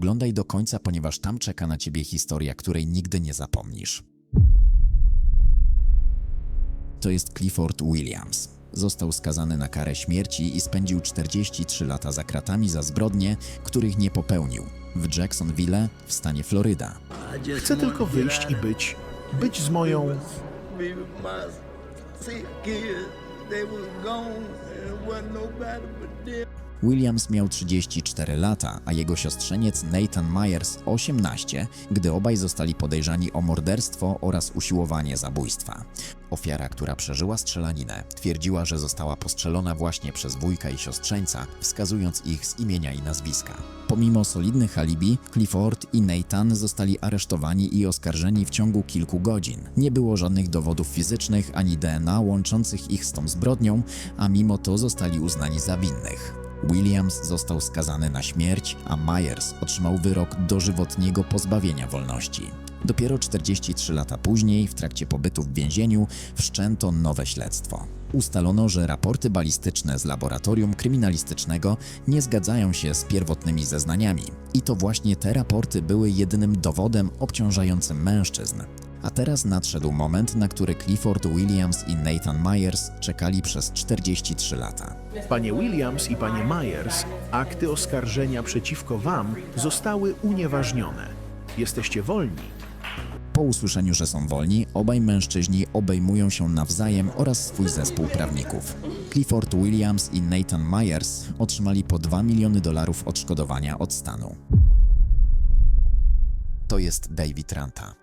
Oglądaj do końca, ponieważ tam czeka na ciebie historia, której nigdy nie zapomnisz. To jest Clifford Williams. Został skazany na karę śmierci i spędził 43 lata za kratami za zbrodnie, których nie popełnił. W Jacksonville, w stanie Floryda. Chcę tylko wyjść i być, być z moją... Williams miał 34 lata, a jego siostrzeniec Nathan Myers 18, gdy obaj zostali podejrzani o morderstwo oraz usiłowanie zabójstwa. Ofiara, która przeżyła strzelaninę, twierdziła, że została postrzelona właśnie przez wujka i siostrzeńca, wskazując ich z imienia i nazwiska. Pomimo solidnych alibi, Clifford i Nathan zostali aresztowani i oskarżeni w ciągu kilku godzin. Nie było żadnych dowodów fizycznych ani DNA łączących ich z tą zbrodnią, a mimo to zostali uznani za winnych. Williams został skazany na śmierć, a Myers otrzymał wyrok dożywotniego pozbawienia wolności. Dopiero 43 lata później, w trakcie pobytu w więzieniu, wszczęto nowe śledztwo. Ustalono, że raporty balistyczne z laboratorium kryminalistycznego nie zgadzają się z pierwotnymi zeznaniami. I to właśnie te raporty były jedynym dowodem obciążającym mężczyzn. A teraz nadszedł moment, na który Clifford Williams i Nathan Myers czekali przez 43 lata. Panie Williams i panie Myers, akty oskarżenia przeciwko wam zostały unieważnione. Jesteście wolni. Po usłyszeniu, że są wolni, obaj mężczyźni obejmują się nawzajem oraz swój zespół prawników. Clifford Williams i Nathan Myers otrzymali po 2 miliony dolarów odszkodowania od stanu. To jest David Ranta.